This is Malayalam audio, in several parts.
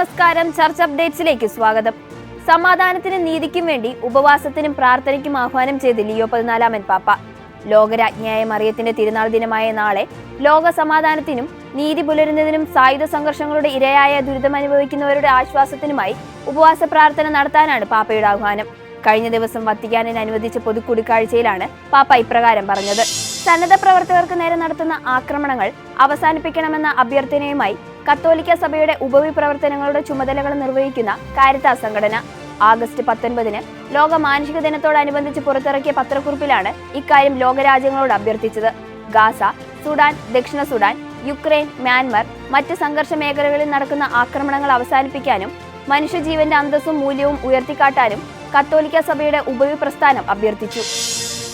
നമസ്കാരം. ചർച്ച് അപ്ഡേറ്റ്സിലേക്ക് സ്വാഗതം. സമാധാനത്തിനും നീതിക്കും വേണ്ടി ഉപവാസത്തിനും പ്രാർത്ഥനയ്ക്കും ആഹ്വാനം ചെയ്ത് ലിയോ പതിനാലാമൻ പാപ്പ. ലോകരാജ്ഞിയായ മറിയത്തിന്റെ തിരുനാൾ ദിനമായ നാളെ ലോക സമാധാനത്തിനും നീതി പുലരുന്നതിനും സായുധ സംഘർഷങ്ങളുടെ ഇരയായ ദുരിതമനുഭവിക്കുന്നവരുടെ ആശ്വാസത്തിനുമായി ഉപവാസ പ്രാർത്ഥന നടത്താനാണ് പാപ്പയുടെ ആഹ്വാനം. കഴിഞ്ഞ ദിവസം വത്തിക്കാനിന് അനുവദിച്ച പൊതുക്കൂടിക്കാഴ്ചയിലാണ് പാപ്പ ഇപ്രകാരം പറഞ്ഞത്. സന്നദ്ധ പ്രവർത്തകർക്ക് നേരെ നടത്തുന്ന ആക്രമണങ്ങൾ അവസാനിപ്പിക്കണമെന്ന അഭ്യർത്ഥനയുമായി കത്തോലിക്ക സഭയുടെ ഉപവിപ്രവർത്തനങ്ങളുടെ ചുമതലകൾ നിർവഹിക്കുന്ന കാരിത്താ സംഘടന. ആഗസ്റ്റ് പത്തൊൻപതിന് ലോക മാനുഷിക ദിനത്തോടനുബന്ധിച്ച് പുറത്തിറക്കിയ പത്രക്കുറിപ്പിലാണ് ഇക്കാര്യം ലോകരാജ്യങ്ങളോട് അഭ്യർത്ഥിച്ചത്. ഗാസ സുഡാൻ ദക്ഷിണ സുഡാൻ യുക്രൈൻ മ്യാൻമർ മറ്റ് സംഘർഷ മേഖലകളിൽ നടക്കുന്ന ആക്രമണങ്ങൾ അവസാനിപ്പിക്കാനും മനുഷ്യജീവന്റെ അന്തസ്സും മൂല്യവും ഉയർത്തിക്കാട്ടാനും കത്തോലിക്ക സഭയുടെ ഉപവിപ്രസ്ഥാനം അഭ്യർത്ഥിച്ചു.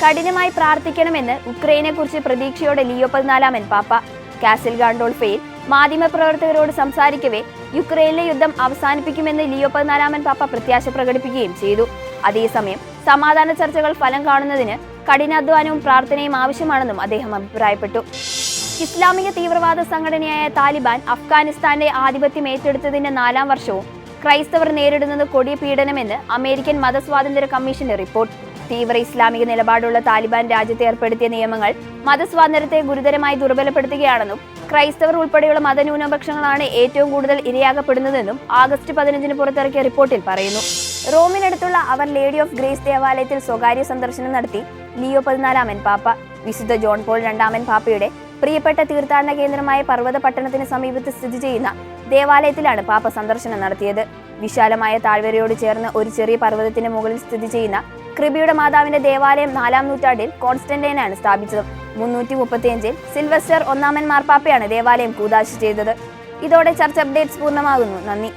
കഠിനമായി പ്രാർത്ഥിക്കണമെന്ന് ഉക്രൈനെക്കുറിച്ച് പ്രതീക്ഷയോടെ ലിയോ പതിനാലാമൻ പാപ്പ. കാസിൽ ഗാണ്ടോൾഫയിൽ മാധ്യമപ്രവർത്തകരോട് സംസാരിക്കവേ യുക്രൈനിലെ യുദ്ധം അവസാനിപ്പിക്കുമെന്ന് ലിയോ പതിനാലാമൻ പാപ്പ പ്രത്യാശ പ്രകടിപ്പിക്കുകയും ചെയ്തു. അതേസമയം സമാധാന ചർച്ചകൾ ഫലം കാണുന്നതിന് കഠിനാധ്വാനവും പ്രാർത്ഥനയും ആവശ്യമാണെന്നും അദ്ദേഹം അഭിപ്രായപ്പെട്ടു. ഇസ്ലാമിക തീവ്രവാദ സംഘടനയായ താലിബാൻ അഫ്ഗാനിസ്ഥാന്റെ ആധിപത്യം ഏറ്റെടുത്തതിന്റെ നാലാം വർഷവും ക്രൈസ്തവർ നേരിടുന്നത് കൊടിയ പീഡനമെന്ന് അമേരിക്കൻ മതസ്വാതന്ത്ര്യ കമ്മീഷന്റെ റിപ്പോർട്ട്. തീവ്ര ഇസ്ലാമിക നിലപാടുള്ള താലിബാൻ രാജ്യത്ത് ഏർപ്പെടുത്തിയ നിയമങ്ങൾ മതസ്വാതന്ത്ര്യത്തെ ഗുരുതരമായി ദുർബലപ്പെടുത്തുകയാണെന്നും ക്രൈസ്തവർ ഉൾപ്പെടെയുള്ള മതന്യൂനപക്ഷങ്ങളാണ് ഏറ്റവും കൂടുതൽ ഇരയാകപ്പെടുന്നതെന്നും ആഗസ്റ്റ് പതിനഞ്ചിന് പുറത്തിറക്കിയ റിപ്പോർട്ടിൽ പറയുന്നു. റോമിനടുത്തുള്ള അവർ ലേഡി ഓഫ് ഗ്രേസ് ദേവാലയത്തിൽ സ്വകാര്യ സന്ദർശനം നടത്തി. ലിയോ പതിനാലാമൻ പാപ്പ. വിശുദ്ധ ജോൺ പോൾ രണ്ടാമൻ പാപ്പയുടെ പ്രിയപ്പെട്ട തീർത്ഥാടന കേന്ദ്രമായ പർവത പട്ടണത്തിന് സമീപത്ത് സ്ഥിതി ചെയ്യുന്ന ദേവാലയത്തിലാണ് പാപ്പ സന്ദർശനം നടത്തിയത്. വിശാലമായ താഴ്വരയോട് ചേർന്ന് ഒരു ചെറിയ പർവതത്തിന് മുകളിൽ സ്ഥിതി ചെയ്യുന്ന കൃപിയുടെ മാതാവിന്റെ ദേവാലയം നാലാം നൂറ്റാണ്ടിൽ കോൺസ്റ്റന്റൈനാണ് സ്ഥാപിച്ചത്. മുന്നൂറ്റി മുപ്പത്തിയഞ്ചിൽ സിൽവസ്റ്റർ ഒന്നാമൻ മാർപ്പാപ്പയാണ് ദേവാലയം കൂതാശ ചെയ്തത്. ഇതോടെ ചർച്ച് അപ്ഡേറ്റ്സ് പൂർണമാകുന്നു. നന്ദി.